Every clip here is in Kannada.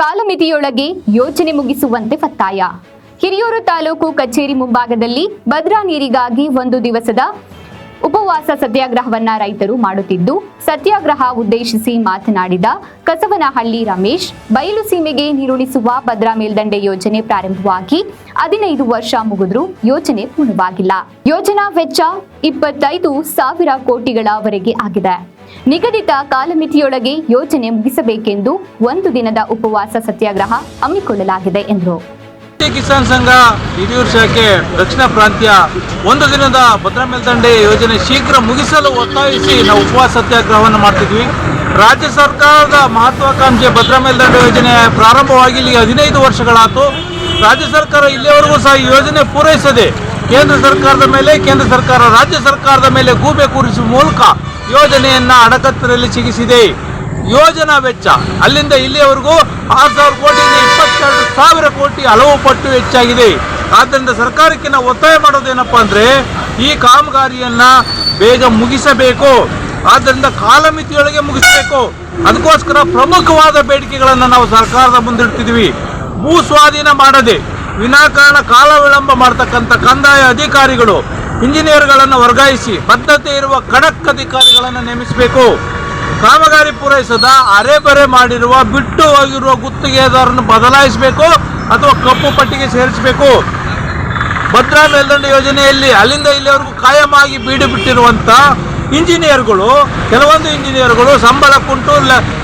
ಕಾಲಮಿತಿಯೊಳಗೆ ಯೋಜನೆ ಮುಗಿಸುವಂತೆ ಒತ್ತಾಯ ಹಿರಿಯೂರು ತಾಲೂಕು ಕಚೇರಿ ಮುಂಭಾಗದಲ್ಲಿ ಭದ್ರಾ ನೀರಿಗಾಗಿ ಒಂದು ದಿವಸದ ಉಪವಾಸ ಸತ್ಯಾಗ್ರಹವನ್ನ ರೈತರು ಮಾಡುತ್ತಿದ್ದು, ಸತ್ಯಾಗ್ರಹ ಉದ್ದೇಶಿಸಿ ಮಾತನಾಡಿದ ಕಸವನಹಳ್ಳಿ ರಮೇಶ್, ಬಯಲು ಸೀಮೆಗೆ ನೀರುಣಿಸುವ ಭದ್ರಾ ಮೇಲ್ದಂಡೆ ಯೋಜನೆ ಪ್ರಾರಂಭವಾಗಿ ಹದಿನೈದು ವರ್ಷ ಮುಗಿದ್ರೂ ಯೋಜನೆ ಪೂರ್ಣವಾಗಿಲ್ಲ. ಯೋಜನಾ ವೆಚ್ಚ ಇಪ್ಪತ್ತೈದು ಸಾವಿರ ಕೋಟಿಗಳವರೆಗೆ ಆಗಿದೆ. ನಿಗದಿತ ಕಾಲಮಿತಿಯೊಳಗೆ ಯೋಜನೆ ಮುಗಿಸಬೇಕೆಂದು ಒಂದು ದಿನದ ಉಪವಾಸ ಸತ್ಯಾಗ್ರಹ ಹಮ್ಮಿಕೊಳ್ಳಲಾಗಿದೆ ಎಂದರು. ಕಿಸಾನ್ ಸಂಘ ಹಿರಿಯೂರು ಶಾಖೆ ದಕ್ಷಿಣ ಪ್ರಾಂತ್ಯ ಒಂದು ದಿನದ ಭದ್ರಾ ಮೇಲ್ದಂಡೆ ಯೋಜನೆ ಶೀಘ್ರ ಮುಗಿಸಲು ಒತ್ತಾಯಿಸಿ ನಾವು ಉಪವಾಸ ಸತ್ಯಾಗ್ರಹವನ್ನು ಮಾಡ್ತಿದ್ವಿ. ರಾಜ್ಯ ಸರ್ಕಾರದ ಮಹತ್ವಾಕಾಂಕ್ಷೆ ಭದ್ರಾ ಮೇಲ್ದಂಡೆ ಯೋಜನೆ ಪ್ರಾರಂಭವಾಗಿ ಇಲ್ಲಿ ಹದಿನೈದು ವರ್ಷಗಳಾತು. ರಾಜ್ಯ ಸರ್ಕಾರ ಇಲ್ಲಿಯವರೆಗೂ ಸಹ ಯೋಜನೆ ಪೂರೈಸದೆ ಕೇಂದ್ರ ಸರ್ಕಾರದ ಮೇಲೆ, ಕೇಂದ್ರ ಸರ್ಕಾರ, ರಾಜ್ಯ ಸರ್ಕಾರದ ಮೇಲೆ ಗೂಬೆ ಕೂರಿಸುವ ಮೂಲಕ ಯೋಜನೆಯನ್ನ ಅಡಕತ್ತರಲ್ಲಿ ಸಿಗಿಸಿದೆ. ಯೋಜನಾ ವೆಚ್ಚ ಅಲ್ಲಿಂದ ಇಲ್ಲಿಯವರೆಗೂ ಆರು ಸಾವಿರ ಕೋಟಿಯಿಂದ ಇಪ್ಪತ್ತೆರಡು ಸಾವಿರ ಕೋಟಿ ಹಲವು ಪಟ್ಟು ಹೆಚ್ಚಾಗಿದೆ. ಆದ್ದರಿಂದ ಸರ್ಕಾರಕ್ಕೆ ನಾವು ಒತ್ತಾಯ ಮಾಡೋದೇನಪ್ಪ ಅಂದರೆ ಈ ಕಾಮಗಾರಿಯನ್ನ ಬೇಗ ಮುಗಿಸಬೇಕು. ಆದ್ದರಿಂದ ಕಾಲಮಿತಿಯೊಳಗೆ ಮುಗಿಸಬೇಕು. ಅದಕ್ಕೋಸ್ಕರ ಪ್ರಮುಖವಾದ ಬೇಡಿಕೆಗಳನ್ನು ನಾವು ಸರ್ಕಾರದ ಮುಂದಿಡ್ತಿದ್ವಿ. ಭೂ ಸ್ವಾಧೀನ ಮಾಡದೆ ವಿನಾಕಾರಣ ಕಾಲ ವಿಳಂಬ ಮಾಡತಕ್ಕಂಥ ಕಂದಾಯ ಅಧಿಕಾರಿಗಳು, ಇಂಜಿನಿಯರ್ಗಳನ್ನು ವರ್ಗಾಯಿಸಿ ಬದ್ಧತೆ ಇರುವ ಖಡಕ್ ಅಧಿಕಾರಿಗಳನ್ನು ನೇಮಿಸಬೇಕು. ಕಾಮಗಾರಿ ಪೂರೈಸದ ಅರೆಬರೆ ಮಾಡಿರುವ ಬಿಟ್ಟು ಹೋಗಿರುವ ಗುತ್ತಿಗೆದಾರನ್ನು ಬದಲಾಯಿಸಬೇಕು ಅಥವಾ ಕಪ್ಪು ಪಟ್ಟಿಗೆ ಸೇರಿಸಬೇಕು. ಭದ್ರಾ ಮೇಲ್ದಂಡೆ ಯೋಜನೆಯಲ್ಲಿ ಅಲ್ಲಿಂದ ಇಲ್ಲಿವರೆಗೂ ಕಾಯಮಾಗಿ ಬೀಡು ಬಿಟ್ಟಿರುವಂಥ ಇಂಜಿನಿಯರ್ಗಳು, ಕೆಲವೊಂದು ಇಂಜಿನಿಯರ್ಗಳು ಸಂಬಳಕ್ಕುಂಟು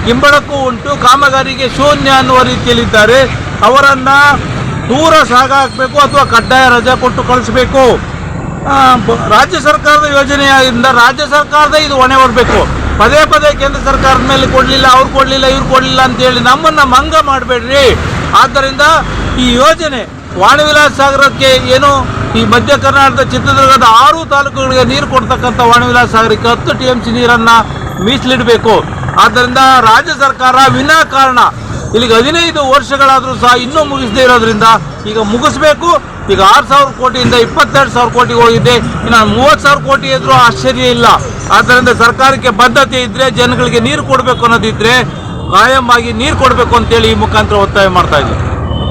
ಗಿಂಬಳಕ್ಕೂ ಉಂಟು, ಕಾಮಗಾರಿಗೆ ಶೂನ್ಯ ಅನ್ನುವ ರೀತಿಯಲ್ಲಿದ್ದಾರೆ. ಅವರನ್ನು ದೂರ ಸಾಗ ಹಾಕಬೇಕು ಅಥವಾ ಕಡ್ಡಾಯ ರಜೆ ಕೊಟ್ಟು ಕಳಿಸಬೇಕು? ರಾಜ್ಯ ಸರ್ಕಾರದ ಯೋಜನೆಯಿಂದ ರಾಜ್ಯ ಸರ್ಕಾರದ ಇದು ಹೊಣೆ ಹೊರಬೇಕು ಪದೇ ಪದೇ ಕೇಂದ್ರ ಸರ್ಕಾರದ ಮೇಲೆ ಕೊಡಲಿಲ್ಲ, ಅವ್ರು ಕೊಡಲಿಲ್ಲ, ಇವ್ರು ಕೊಡಲಿಲ್ಲ ಅಂತೇಳಿ ನಮ್ಮನ್ನು ಮಂಗ ಮಾಡಬೇಡ್ರಿ. ಆದ್ದರಿಂದ ಈ ಯೋಜನೆ ವಾಣಿವಿಲಾಸ ಸಾಗರಕ್ಕೆ ಏನು ಈ ಮಧ್ಯ ಕರ್ನಾಟಕದ ಚಿತ್ರದುರ್ಗದ ಆರು ತಾಲೂಕುಗಳಿಗೆ ನೀರು ಕೊಡ್ತಕ್ಕಂಥ ವಾಣಿವಿಲಾಸ ಸಾಗರಕ್ಕೆ ಹತ್ತು ಟಿ ಎಂ ಸಿ ನೀರನ್ನು ಮೀಸಲಿಡಬೇಕು. ಆದ್ದರಿಂದ ರಾಜ್ಯ ಸರ್ಕಾರ ವಿನಾಕಾರಣ ಇಲ್ಲಿಗೆ ಹದಿನೈದು ವರ್ಷಗಳಾದರೂ ಸಹ ಇನ್ನೂ ಮುಗಿಸದೇ ಇರೋದ್ರಿಂದ ಈಗ ಮುಗಿಸ್ಬೇಕು. ಈಗ ಆರು ಸಾವಿರ ಕೋಟಿಯಿಂದ ಇಪ್ಪತ್ತೆರಡು ಸಾವಿರ ಕೋಟಿಗೆ ಹೋಗಿದೆ ಇನ್ನು ಮೂವತ್ತು ಸಾವಿರ ಕೋಟಿ ಇದ್ರೂ ಆಶ್ಚರ್ಯ ಇಲ್ಲ. ಆದ್ದರಿಂದ ಸರ್ಕಾರಕ್ಕೆ ಬದ್ಧತೆ ಇದ್ದರೆ ಜನಗಳಿಗೆ ನೀರು ಕೊಡಬೇಕು ಅನ್ನೋದಿದ್ರೆ ಕಾಯಂ ನೀರು ಕೊಡಬೇಕು ಅಂತೇಳಿ ಈ ಮುಖಾಂತರ ಒತ್ತಾಯ ಮಾಡ್ತಾ ಇದ್ದೀವಿ